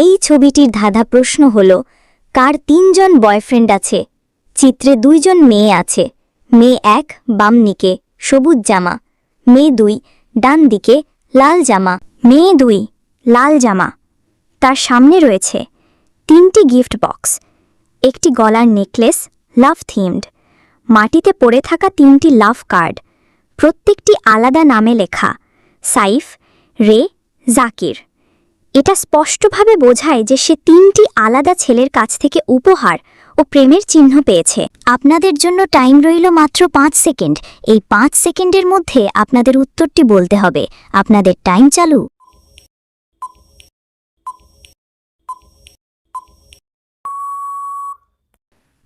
এই ছবিটির ধাঁধা প্রশ্ন হল, কার তিনজন বয়ফ্রেন্ড আছে? চিত্রে দুইজন মেয়ে আছে। মেয়ে এক বাম দিকে সবুজ জামা। মেয়ে দুই ডান দিকে লাল জামা। মেয়ে দুই, লাল জামা। তার সামনে রয়েছে তিনটি গিফট বক্স, একটি গলার নেকলেস, লাভ থিমড। মাটিতে পড়ে থাকা তিনটি লাভ কার্ড, প্রত্যেকটি আলাদা নামে লেখা, সাইফ, রে, জাকির। এটা স্পষ্টভাবে বোঝায় যে সে তিনটি আলাদা ছেলের কাছ থেকে উপহার ও প্রেমের চিহ্ন পেয়েছে। আপনাদের জন্য টাইম রইল মাত্র পাঁচ সেকেন্ড। এই পাঁচ সেকেন্ডের মধ্যে আপনাদের উত্তরটি বলতে হবে। আপনাদের টাইম চালু।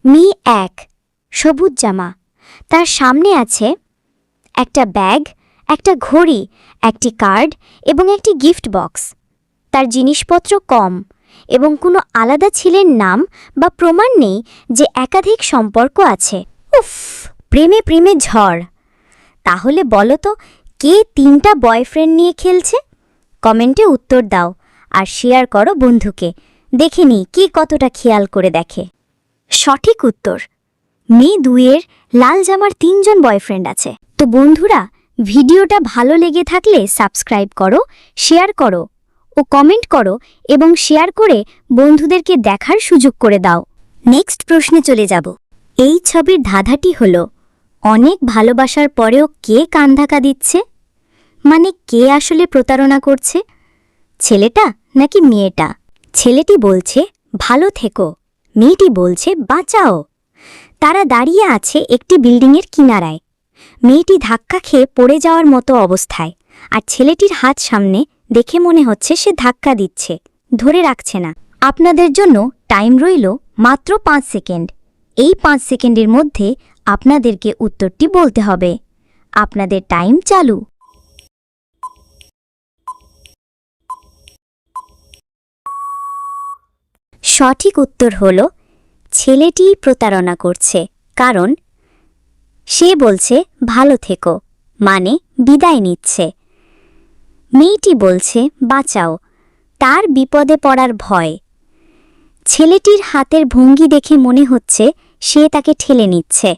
মি এক, সবুজ জামা। তার সামনে আছে একটা ব্যাগ, একটা ঘড়ি, একটি কার্ড এবং একটি গিফট বক্স। তার জিনিসপত্র কম এবং কোনো আলাদা ছেলের নাম বা প্রমাণ নেই যে একাধিক সম্পর্ক আছে। উফ, প্রেমে প্রেমে ঝড়। তাহলে বলো তো, কে তিনটা বয়ফ্রেন্ড নিয়ে খেলছে? কমেন্টে উত্তর দাও আর শেয়ার করো বন্ধুকে। দেখে নি কে কতটা খেয়াল করে দেখে। সঠিক উত্তর মেয়ে দুইয়ের লাল জামার তিনজন বয়ফ্রেন্ড আছে। তো বন্ধুরা, ভিডিওটা ভালো লেগে থাকলে সাবস্ক্রাইব করো, শেয়ার করো। ও কমেন্ট করো এবং শেয়ার করে বন্ধুদেরকে দেখার সুযোগ করে দাও। নেক্সট প্রশ্নে চলে যাব। এই ছবির ধাঁধাটি হল, অনেক ভালোবাসার পরেও কে কান্ধাকা দিচ্ছে? মানে কে আসলে প্রতারণা করছে? ছেলেটা নাকি মেয়েটা? ছেলেটি বলছে, ভালো থেকো। মেয়েটি বলছে, বাঁচাও। তারা দাঁড়িয়ে আছে একটি বিল্ডিংয়ের কিনারায়। মেয়েটি ধাক্কা খেয়ে পড়ে যাওয়ার মতো অবস্থায়, আর ছেলেটির হাত সামনে দেখে মনে হচ্ছে সে ধাক্কা দিচ্ছে। ধরে রাখছে না। আপনাদের জন্য টাইম রইল মাত্র পাঁচ সেকেন্ড। এই পাঁচ সেকেন্ডের মধ্যে আপনাদেরকে উত্তরটি বলতে হবে। আপনাদের টাইম চালু। সঠিক উত্তর হল ছেলেটিই প্রতারণা করছে, কারণ সে বলছে, ভালো থেকো। মানে বিদায় নিচ্ছে। মেয়েটি বলছে, বাঁচাও। তার বিপদে পড়ার ভয়। ছেলেটির হাতের ভঙ্গি দেখে মনে হচ্ছে সে তাকে ঠেলে নিচ্ছে।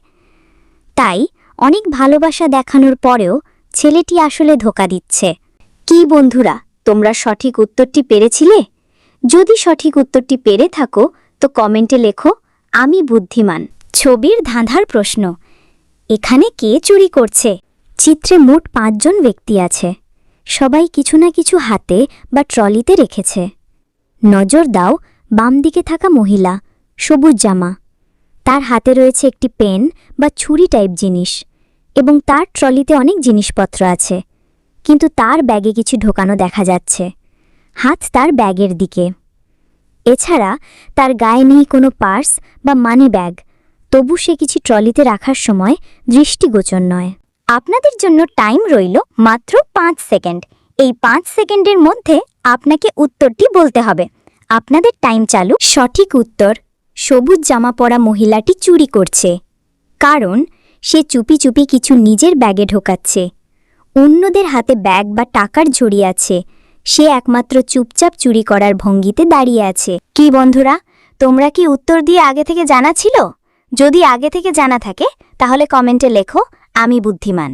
তাই অনেক ভালোবাসা দেখানোর পরেও ছেলেটি আসলে ধোকা দিচ্ছে। কি বন্ধুরা, তোমরা সঠিক উত্তরটি পেরেছিলে? যদি সঠিক উত্তরটি পেরে থাকো, তো কমেন্টে লেখো, আমি বুদ্ধিমান। ছবির ধাঁধার প্রশ্ন, এখানে কে চুরি করছে? চিত্রে মোট পাঁচজন ব্যক্তি আছে। সবাই কিছু না কিছু হাতে বা ট্রলিতে রেখেছে। নজর দাও বাম দিকে থাকা মহিলা, সবুজ জামা। তার হাতে রয়েছে একটি পেন বা ছুরি টাইপ জিনিস এবং তার ট্রলিতে অনেক জিনিসপত্র আছে, কিন্তু তার ব্যাগে কিছু ঢোকানো দেখা যাচ্ছে। হাত তার ব্যাগের দিকে। এছাড়া তার গায়ে নেই কোনো পার্স বা মানি ব্যাগ, তবু সে কিছু ট্রলিতে রাখার সময় দৃষ্টিগোচর নয়। আপনাদের জন্য টাইম রইল মাত্র পাঁচ সেকেন্ড এই পাঁচ সেকেন্ডের মধ্যে আপনাকে উত্তরটি বলতে হবে। আপনাদের টাইম চালু। সঠিক উত্তর, সবুজ জামা পরা মহিলাটি চুরি করছে। কারণ, সে চুপি চুপি কিছু নিজের ব্যাগে ঢোকাচ্ছে। অন্যদের হাতে ব্যাগ বা টাকার ঝুড়ি আছে। সে একমাত্র চুপচাপ চুরি করার ভঙ্গিতে দাঁড়িয়ে আছে। কি বন্ধুরা, তোমরা কি উত্তর দিয়ে আগে থেকে জানা ছিল? যদি আগে থেকে জানা থাকে, তাহলে কমেন্টে লেখো। আমি বুদ্ধিমান।